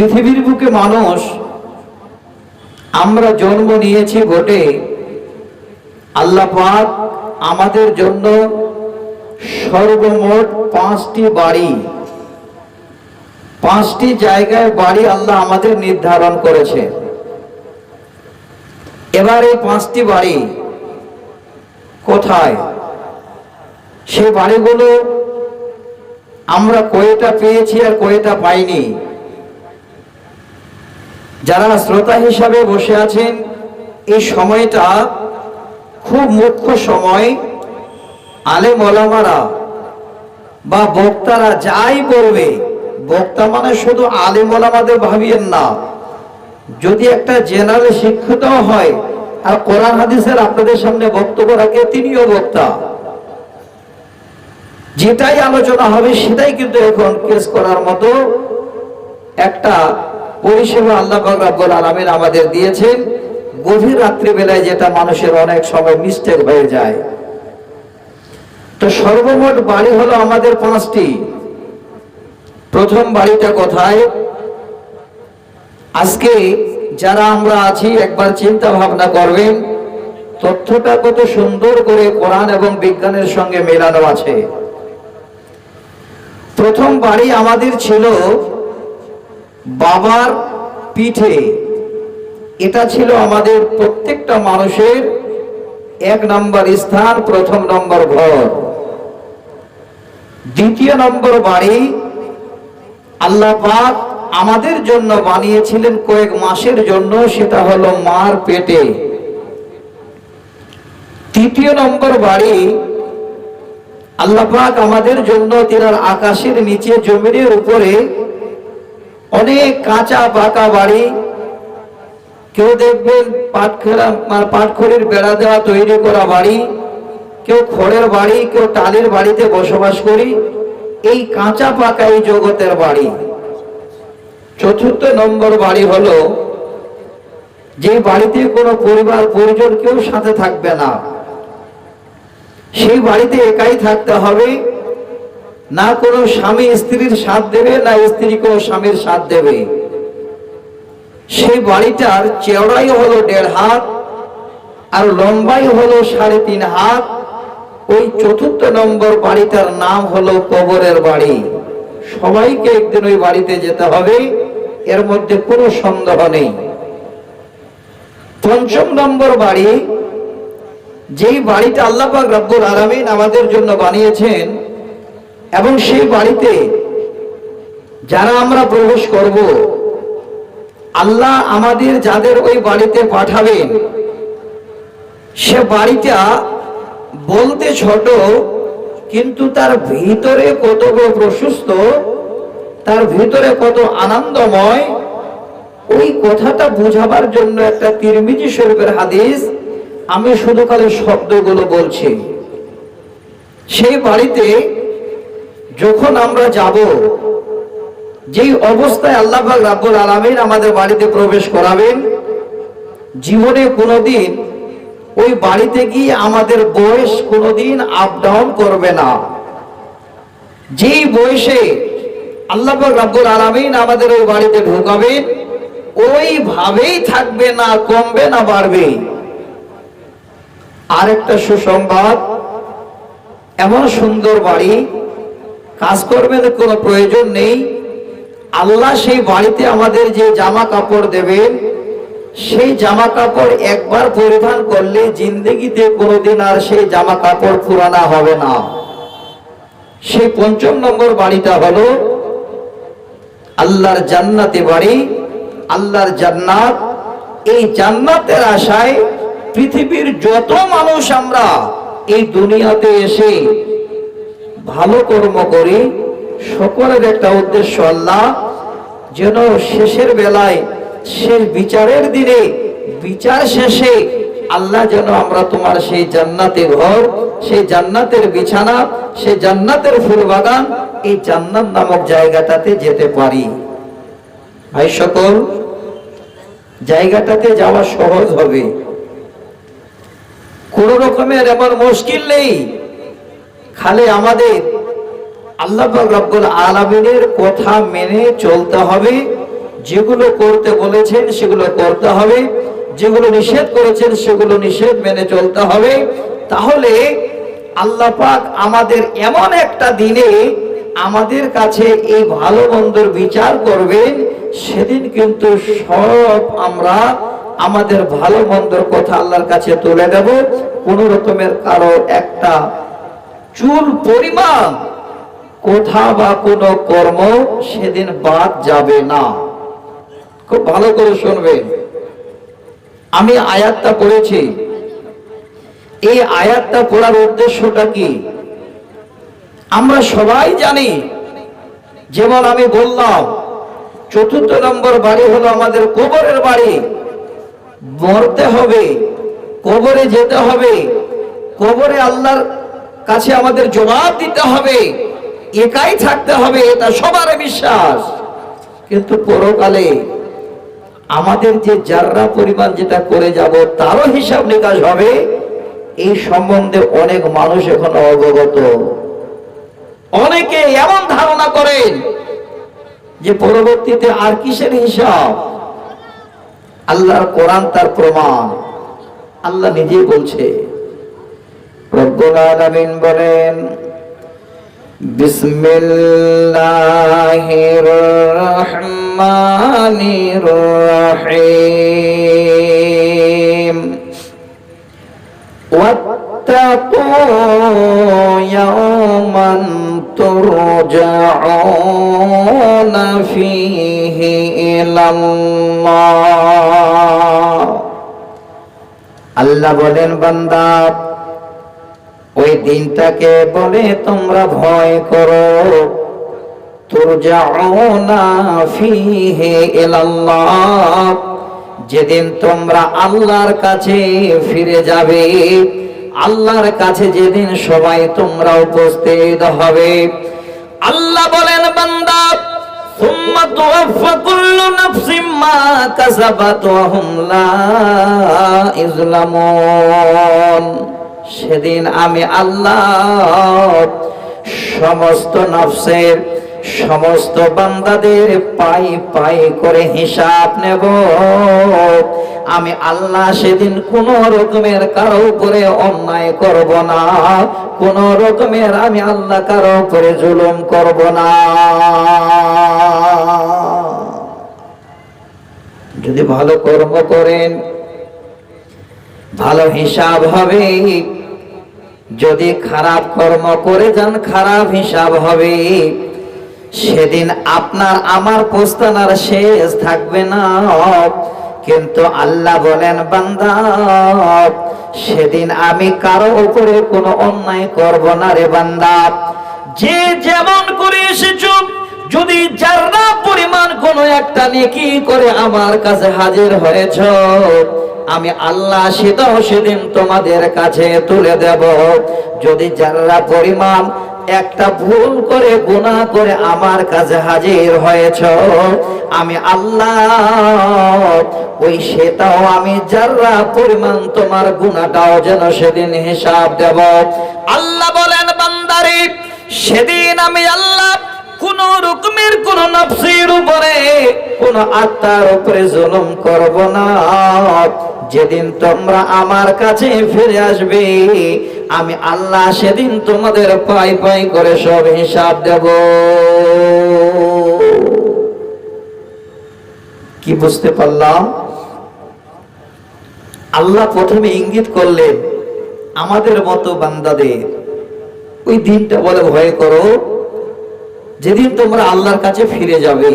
পৃথিবীর বুকে মানুষ, আমরা জন্ম নিয়েছি বটে। আল্লাহ পাক আমাদের জন্য সর্বমোট পাঁচটি বাড়ি, পাঁচটি জায়গায় বাড়ি আল্লাহ আমাদের নির্ধারণ করেছে। এবার এই পাঁচটি বাড়ি কোথায়? সে বাড়িগুলো আমরা কয়েটা পেয়েছি আর কয়েটা পাইনি? যারা শ্রোতা হিসাবে বসে আছেন এই সময়টা খুব মুখ্য সময় আলেম ওলামারা বা বক্তারা যাই বলবে, বক্তা মানে শুধু আলেম ওলামাদের ভাবিয়েন না। যদি একটা জেনারেল শিক্ষিত হয়, আর কোরআন হাদিসের আপনাদের সামনে বক্তব্য রাখে, তিনিও বক্তা। যেটাই আলোচনা হবে, সেটাই কিন্তু এখন কেস করার মতো একটা পরিষেবা আল্লাহ রব্বুল আলামিন আমাদের দিয়েছেন। গভীর রাত্রি বেলায় যেটা মানুষের অনেক সময় মিস্টেক হয়ে যায়। তো সর্বমোট বাড়ি হলো আমাদের পাঁচটি। প্রথম বাড়িটা কোথায়? আজকে যারা আমরা আছি, একবার চিন্তা ভাবনা করবেন, তথ্যটা কত সুন্দর করে কোরআন এবং বিজ্ঞানের সঙ্গে মেলানো আছে। প্রথম বাড়ি আমাদের ছিল বাবার পিঠে। এটা ছিল আমাদের প্রত্যেকটা মানুষের এক নম্বর স্থান, প্রথম নম্বর ঘর। দ্বিতীয় নম্বর বাড়ি আল্লাহ পাক আমাদের জন্য বানিয়েছিলেন কয়েক মাসের জন্য, সেটা হলো মার পেটে। তৃতীয় নম্বর বাড়ি আল্লাহ পাক আমাদের জন্য তিনার আকাশের নিচে জমিনের উপরে অনেক কাঁচা পাকা বাড়ি। কেউ দেখবেন পাটখেরা পাটখড়ির বেড়া দেওয়া তৈরি করা বাড়ি। কেউ খড়ের বাড়ি, কেউ টালির বাড়িতে বসবাস করি। এই কাঁচা পাকা এই জগতের বাড়ি। চতুর্থ নম্বর বাড়ি হলো, যে বাড়িতে কোনো পরিবার, পরিজন কেউ সাথে থাকবে না। সেই বাড়িতে একাই থাকতে হবে। না কোনো স্বামী স্ত্রীর সাথ দেবে, না স্ত্রী কোনো স্বামীর সাথ দেবে। সেই বাড়িটার চেওড়াই হলো দেড় হাত আর লম্বাই হলো সাড়ে তিন হাত। ওই চতুর্থ নম্বর বাড়িটার নাম হলো কবরের বাড়ি। সবাইকে একদিন ওই বাড়িতে যেতে হবে, এর মধ্যে কোনো সন্দেহ নেই। পঞ্চম নম্বর বাড়ি, যেই বাড়িটা আল্লাহ রব্বুল আলামিন আমাদের জন্য বানিয়েছেন এবং সেই বাড়িতে যারা আমরা প্রবেশ করব, আল্লাহ আমাদের যাদের ওই বাড়িতে পাঠাবেন, সে বাড়িটা বলতে ছোট, কিন্তু তার ভিতরে কত প্রশস্ত, তার ভিতরে কত আনন্দময়, ওই কথাটা বোঝাবার জন্য একটা তিরমিজি শরীফের হাদিস আমি শুধু খালি শব্দগুলো বলছি। সেই বাড়িতে যখন আমরা যাব, যেই অবস্থায় আল্লাহ রাব্বুল আলামিন আমাদের বাড়িতে প্রবেশ করাবেন, জীবনে কোনোদিন ওই বাড়িতে গিয়ে আমাদের বয়স কোনোদিন আপ ডাউন করবে না। যেই বয়সে আল্লাহ রাব্বুল আলামিন আমাদের ওই বাড়িতে ঢোকাবেন, ওইভাবেই থাকবে না, কমবে না, বাড়বে। আরেকটা সুসংবাদ, এমন সুন্দর বাড়ি কাজ করবেন কোনো প্রয়োজন নেই। আল্লাহ সেই বাড়িতে আমাদের যে জামা কাপড় দেবেন, সেই জামা কাপড় একবার পরিধান করলে জিন্দগিতে কোনোদিন আর সেই জামা কাপড় পুরানা হবে না। সেই পঞ্চম নম্বর বাড়িটা হলো আল্লাহর জান্নাতে বাড়ি, আল্লাহর জান্নাত। এই জান্নাতের আশায় পৃথিবীর যত মানুষ আমরা এই দুনিয়াতে এসে ভালো কর্ম করি, সকলের একটা উদ্দেশ্য আল্লাহ, যেন শেষের বেলায়, শেষ বিচারের দিনে, বিচার শেষে আল্লাহ যেন আমরা তোমার সেই জান্নাতের ঘর, সেই জান্নাতের বিছানা, সেই জান্নাতের ফুল বাগান এই জান্নাত নামক জায়গাটাতে যেতে পারি। ভাই সকল, জায়গাটাতে যাওয়া সহজ হবে। কোন রকমের এমন মুশকিল নেই। খালি আমাদের আল্লাহ রব্বুল আলামিনের কথা মেনে চলতে হবে। যেগুলো করতে বলেছেন সেগুলো করতে হবে। যেগুলো নিষেধ করেছেন সেগুলো নিষেধ মেনে চলতে হবে। তাহলে আল্লাহ পাক আমাদের এমন একটা দিনে আমাদের কাছে এই ভালো মন্দর বিচার করবেন, সেদিন কিন্তু সব আমরা আমাদের ভালো মন্দর কথা আল্লাহর কাছে তুলে দেব। কোন রকমের কারও একটা চুল পরিমাণ। কোথা বা কোনো কর্ম সেদিন বাদ যাবে না। খুব ভালো করে শুনবেন। আমি আয়াতটা পড়েছি। এই আয়াতটা পড়ার উদ্দেশ্যটা কি? আমরা সবাই জানি, যেমন আমি বললাম, চতুর্থ নম্বর বাড়ি হলো আমাদের কবরের বাড়ি। মরতে হবে, কবরে যেতে হবে। কবরে আল্লাহর কাছে আমাদের জবাব দিতে হবে। একাই থাকতে হবে, এটা সবার বিশ্বাস। কিন্তু পরকালে আমাদের যে যার্রা পরিমাণ যেটা করে যাব, তারও হিসাব নিকাশ হবে। এই সম্বন্ধে অনেক মানুষ এখন অবগত। অনেকে এমন ধারণা করেন যে পরবর্তীতে আর কিসের হিসাব? আল্লাহর কোরআন তার প্রমাণ। আল্লাহ নিজেই বলছে। রব্বুল আলামিন বলেন বিসমিল্লাহির রহমানির রহিম واتقوا يوما ترجعون فيه إلى الله আল্লাহ বলেন বান্দা ওই দিনটাকে বলে তোমরা ভয় করো। তোর যেদিন তোমরা আল্লাহর কাছে ফিরে যাবে, আল্লাহর কাছে যেদিন সবাই তোমরা উপস্থিত হবে। আল্লাহ বলেন, বান্দা কাসাবাত সেদিন আমি আল্লাহ সমস্ত নফসের সমস্ত বান্দাদের পাই পাই করে হিসাব নেব। আমি আল্লাহ সেদিন কোন রকমের কারও উপরে অন্যায় করব না। কোন রকমের আমি আল্লাহ কারও উপরে জুলুম করব না। যদি ভালো কর্ম করেন ভালো হিসাব হবে। যদি খারাপ কর্ম করে যান, খারাপ হিসাব হবে। সেদিন আপনার আমার পোস্তানার শেষ থাকবে না। কিন্তু আল্লাহ বলেন, বান্দা, সেদিন আমি কারও উপরে কোনো অন্যায় করব না রে বান্দা। যে যেমন করে এসেছ যদি যারা পরিমাণ কোন একটা নেকি করে আমার কাছে হাজির হয়েছ, আমি আল্লাহ সেটাও সেদিন তোমাদের কাছে তুলে দেব। যদি যারা পরিমাণ একটা ভুল করে গুণা করে আমার কাছে হাজির হয়েছ, আমি আল্লাহ ওই সেটাও আমি যারা পরিমাণ তোমার গুণাটাও যেন সেদিন হিসাব দেব। আল্লাহ বলেন, বান্দারে, সেদিন আমি আল্লাহ কোন রকমের কোন নফসির উপরে কোন আত্মার উপরে জুলুম করব না। যেদিন তোমরা আমার কাছে ফিরে আসবে, আমি আল্লাহ সেদিন তোমাদের পাই পাই করে সব হিসাব দেব। কি বুঝতে পারলাম? আল্লাহ প্রথমে ইঙ্গিত করলেন, আমাদের মতো বান্দাদের, ওই দিনটা বলে ভয় করো যেদিন তোমরা আল্লাহর কাছে ফিরে যাবে।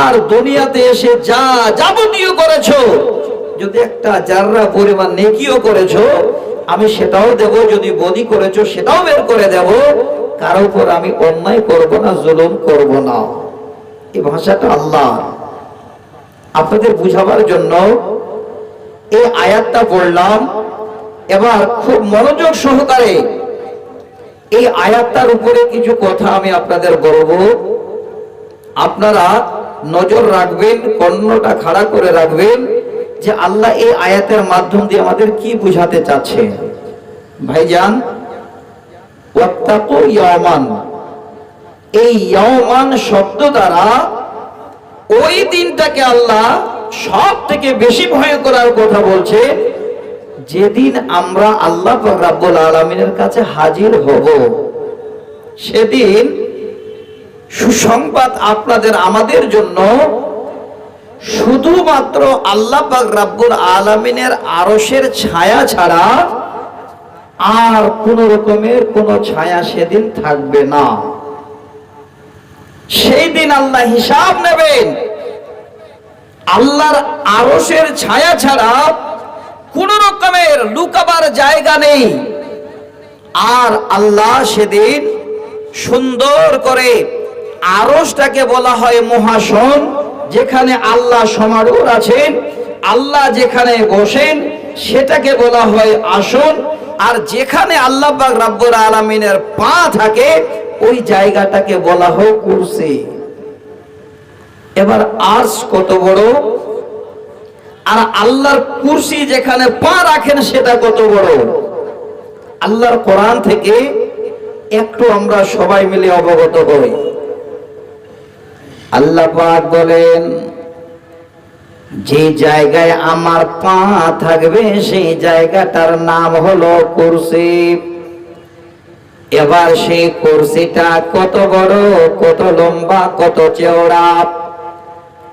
আর দুনিয়াতে এসে যা যাবতীয় করেছ, যদি একটা জাররা পরিমাণ নেকিও করেছ, আমি সেটাও দেব, যদি বদি করেছ, সেটাও বের করে দেব। কারও উপর আমি অন্যায় করব না, জুলুম করব না। এই ভাষাটা আল্লাহ আপনাদের বুঝাবার জন্য এই আয়াতটা পড়লাম, এবার খুব মনোযোগ সহকারে এই আয়াতটার উপরে কিছু কথা আমি আপনাদের বলব। আপনারা নজর রাখবেন, কর্ণটা খাড়া করে রাখবেন যে আল্লাহ এই আয়াতের মাধ্যম দিয়ে আমাদের কি বুঝাতে চাচ্ছে। ভাইজান ইয়ামান এই ইয়ামান শব্দ দ্বারা ওই দিনটাকে আল্লাহ সব থেকে বেশি ভয় করার কথা বলছে, যেদিন আমরা আল্লাহ রাব্বুল আলামিনের কাছে হাজির হব, সেদিন সুসংবাদ আপনাদের আমাদের জন্য শুধুমাত্র আল্লাহ রাব্বুল আলামিনের আরশের ছায়া ছাড়া আর কোন রকমের কোন ছায়া সেদিন থাকবে না। সেই দিন আল্লাহ হিসাব নেবেন। আল্লাহর আরশের ছায়া ছাড়া কোন রকমের লুকাবার জায়গা নেই। আর আল্লাহ সেদিন সুন্দর করে আরশটাকে বলা হয় মহাসন, যেখানে আল্লাহ সমারোহ আছেন, আল্লাহ যেখানে বসেন, সেটাকে বলা হয় আসন। আর যেখানে আল্লাহ পাক রাব্বুল আলামিনের পা থাকে, ওই জায়গাটাকে বলা হয় কুরসি। এবার আজ কত বড়? আর আল্লাহর কুরসি যেখানে পা রাখেন সেটা কত বড়? আল্লাহর কোরআন থেকে একটু আমরা সবাই মিলে অবগত হই। আল্লাহ পাক বলেন, যে জায়গায় আমার পা থাকবে সেই জায়গাটার নাম হলো কুরসি। এবার সেই কুরসিটা কত বড়, কত লম্বা, কত চওড়া?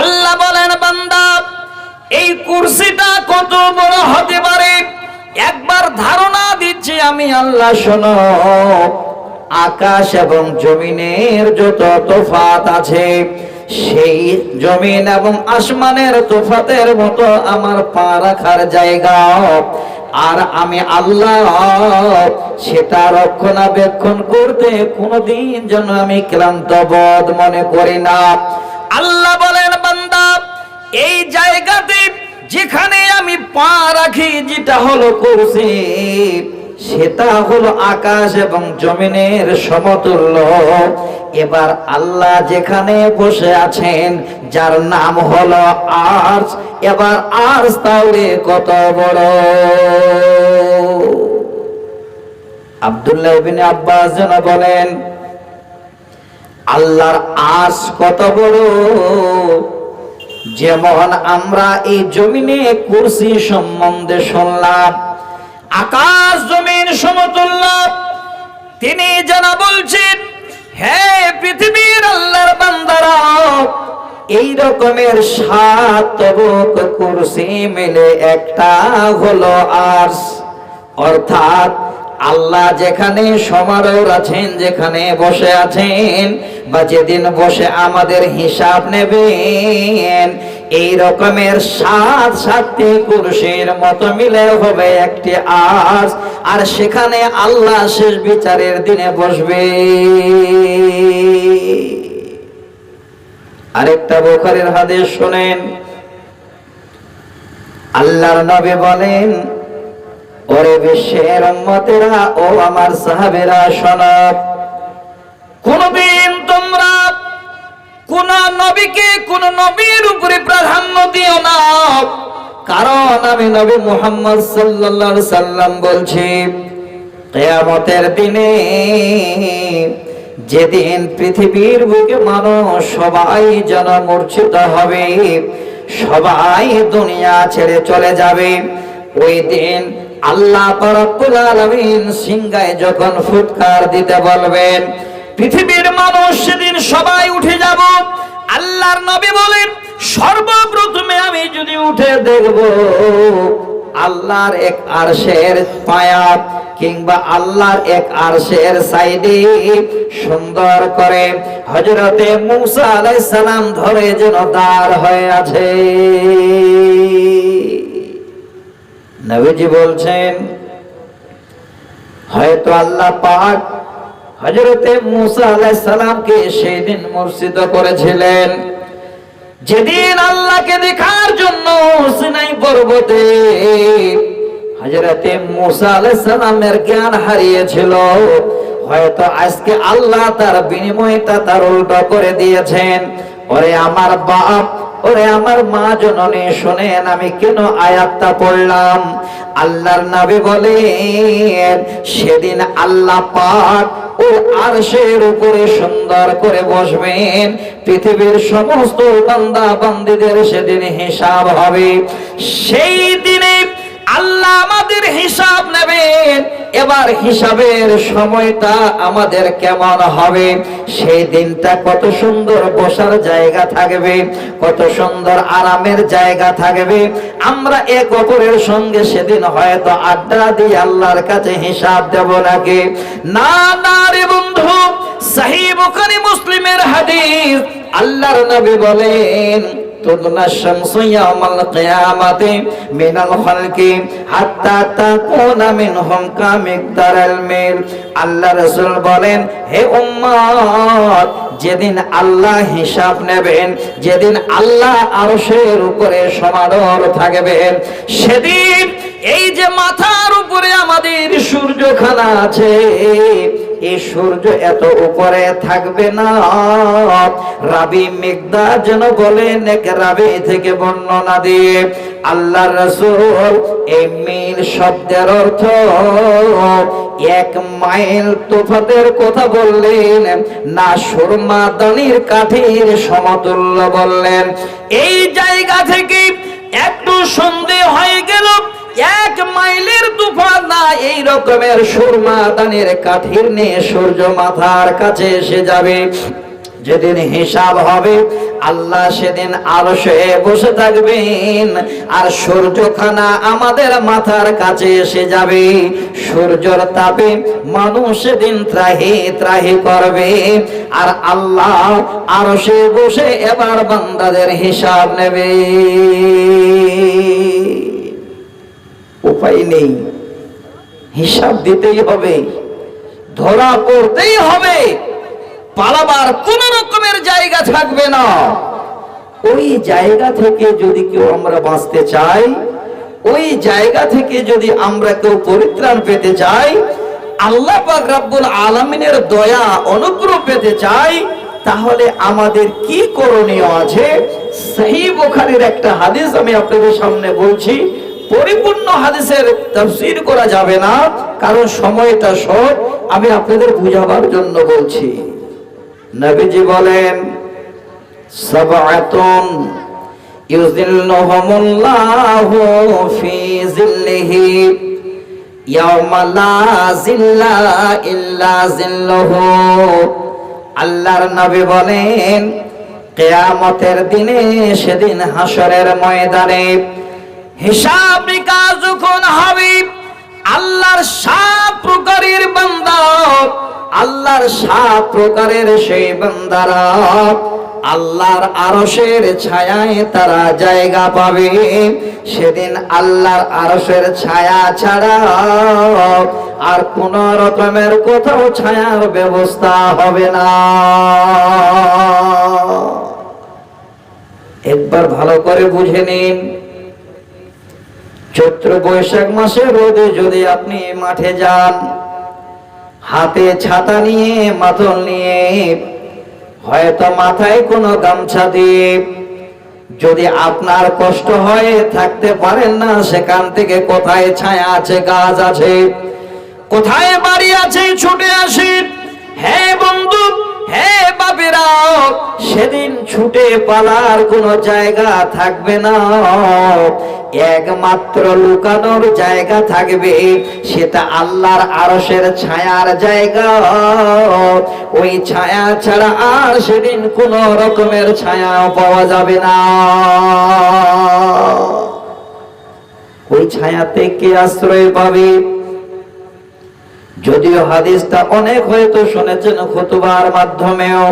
আল্লাহ বলেন, বান্দা, এই কুরসিটা কত বড় হতে পারে? একবার ধারণা দিচ্ছি আমি, আল্লাহ, শোনো। আকাশ এবং জমিনের যত তোফাত আছে, সেই জমিন এবং আসমানের তোফাতের মতো আমার পা রাখার জায়গা। আর আমি আল্লাহ, সেটা রক্ষণাবেক্ষণ করতে কোনোদিন যেন আমি ক্লান্ত বোধ মনে করি না। আল্লাহ বান্দা এই জায়গাতে যেখানে আমি পা রাখি, যেটা হলো করছি সেটা হলো আকাশ এবং জমিনের সমতুল্য। এবার আল্লাহ যেখানে বসে আছেন, যার নাম হলো আর্স এবার আর্স তাহলে কত বড়? আব্দুল্লাহ ইবিন আব্বাস যেন বলেন, আল্লাহর আর্স কত বড়? যেমন আমরা এই জমিনে কুরসি সম্বন্ধে শুনলাম, আকাশ জমিন সমতুল্য, তিনি জানা বলছেন, হে পৃথিবীর আল্লাহর বান্দারা, এই রকমের সাত তবক কুরসি মিলে একটা হলো আর্স অর্থাৎ আল্লাহ যেখানে সমারোহ আছেন, যেখানে বসে আছেন, বা যেদিন বসে আমাদের হিসাব নেবেন এই রকমের সাত সাতটি পুরুষের মতো মিলে হবে একটি আজ। আর সেখানে আল্লাহ শেষ বিচারের দিনে বসবে। আরেকটা বোখারের হাদিস শোনেন। আল্লাহর নবী বলেন, ওরে বিশ্বের উম্মতেরা ও আমার সাহাবেরা, শোনো, কোনদিন কোন নবীকে, কোন নবীর উপরে প্রাধান্য দিও না। কারণ আমি নবী মুহাম্মদ সাল্লাল্লাহু সাল্লাম বলছি, কেয়ামতের দিনে যেদিন পৃথিবীর বুকে মানুষ সবাই যেন মূর্ছিত হবে, সবাই দুনিয়া ছেড়ে চলে যাবে, ওই দিন আল্লাহ রব্বুল আলামিন সিংহায় যখন ফুৎকার দিতে বলবেন, পৃথিবীর মানুষ সেদিন সবাই উঠে যাব। আল্লাহর নবী বলেন, সর্বপ্রথমে আমি যদি উঠে দেখব আল্লাহর এক আরশের পায়া কিংবা আল্লাহর এক আরশের সাইডে সুন্দর করে হজরতে মুসা আলাইহিস সালাম ধরে যেন দাঁড় হয়ে আছে। নবীজি বলছেন, হয়তো আল্লাহ পাক হজরতে মুসা আলাইহিস সালামকে সেই দিন মসজিদ করেছিলেন। যেদিন আল্লাহকে দেখার জন্য সিনাই পর্বতে হজরতে মুসা আলাইহিস সালামের জ্ঞান হারিয়েছিল। হয়তো আজকে আল্লাহ তার বিনিময়টা তার উল্টো করে দিয়েছেন। ওরে আমার বাপ ওরে আমার মা জননী শোনেন, আমি কেন আয়াতটা পড়লাম? আল্লাহর নবী বলেন, সেদিন আল্লাহ পাক ও আরশের উপরে সুন্দর করে বসবেন। পৃথিবীর সমস্ত বান্দা বান্দীদের সেদিন হিসাব হবে। সেই দিনে আল্লাহ আমাদের হিসাব নেবেন। এবার হিসাবের সময়টা আমাদের কেমন হবে? সেই দিনটা কত সুন্দর বসার জায়গা থাকবে, কত সুন্দর আরামের জায়গা থাকবে। আমরা এক অপরের সঙ্গে সেদিন হয়তো আড্ডা দিয়ে আল্লাহর কাছে হিসাব দেব নাকি? না না রে বন্ধু সাহি বুখারী মুসলিমের হাদিস, আল্লাহর নবী বলেন تدنى الشمس يوم القيامة من الخلق حتى تكون منهم كمقدار الميل আল্লাহ রসুল বলেন হে উম্মত যেদিন আল্লাহ হিসাব নেবেন, যেদিন আল্লাহ আরশের উপরে সমাদর থাকবেন, সেদিন এই যে মাথার উপরে আমাদের সূর্যখানা আছে, এই সূর্য এত উপরে থাকবে না। রাবি মেঘদা যেন বলেন এক রাবি থেকে বর্ণনা দিয়ে আল্লাহ রসুল এই মিল শব্দের অর্থ এক মাইল তোফাতের কথা বললেন, না সুরমা দানির কাঠির সমতুল্য বললেন। এই জায়গা থেকে একটু সন্দেহ হয়ে গেল, এক মাইলের তুফান না, এই রকমের সুরমা দানের কাঠির নিয়ে সূর্য মাথার কাছে এসে যাবে। যেদিন হিসাব হবে, আল্লাহ সেদিন আরও বসে থাকবেন। আর সূর্যখানা আমাদের মাথার কাছে এসে যাবে। সূর্যর তাপে মানুষ সেদিন ত্রাহি ত্রাহি করবে। আর আল্লাহ আরও সে বসে এবার বান্দাদের হিসাব নেবে। উপায় নেই। হিসাব দিতেই হবে, ধরা পড়তেই হবে। পালাবার কোন রকমের জায়গা থাকবে না। ওই জায়গা থেকে যদি কেউ আমরা বাঁচতে চাই, ওই জায়গা থেকে যদি আমরা কেউ পরিত্রাণ পেতে চাই, আল্লাহ রাব্বুল আলামিনের দয়া, অনুগ্রহ পেতে চাই, তাহলে আমাদের কি করণীয় আছে? সেই বুখারীর একটা হাদিস আমি আপনাদের সামনে বলছি। পরিপূর্ণ হাদিসের তাফসীর করা যাবে না, কারণ সময়টা শর্ট আমি আপনাদের বুঝাবার জন্য বলছি। নবীজি বলেন, সাবআতুন ইউযিল্লুহুমুল্লাহু ফি জিল্লিহি ইয়াওমা লা জিল্লা ইল্লা জিল্লুহু আল্লাহর নবী বলেন, কিয়ামতের দিনে সেদিন হাসরের ময়দানে হিসাব নিকাশ যখন হবে আল্লাহর সাত প্রকারের বান্দা, আল্লাহর সাত প্রকারের সেই বান্দারা। আল্লাহর আরশের ছায়ায় তারা জায়গা পাবে। সেদিন আল্লাহর আরশের ছায়া ছাড়া আর কোন রকমের কোথাও ছায়ার ব্যবস্থা হবে না। একবার ভালো করে বুঝে নিন। চৈত্র বৈশাখ মাসে রোদে যদি আপনি মাঠে যান, হাতে ছাতা নিয়ে, মাথল নিয়ে, হয়তো মাথায় কোনো গামছা দিয়ে যদি আপনার কষ্ট হয়, থাকতে পারেন না, সেখান থেকে কোথায় ছায়া আছে, গাছ আছে, কোথায় বাড়ি আছে, ছুটে আসি হ্যাঁ বন্ধু হ্যাঁ বাপেরা সেদিন ছুটে পালার কোনো জায়গা থাকবে না। একমাত্র লুকানোর জায়গা থাকবে, সেটা আল্লাহর আরশের ছায়ার জায়গা। ওই ছায়া ছাড়া আর সেদিন কোন রকমের ছায়া পাওয়া যাবে না। ওই ছায়াতে কে আশ্রয় পাবে? যদিও হাদিসটা অনেক হয়তো শুনেছেন খুতবার মাধ্যমেও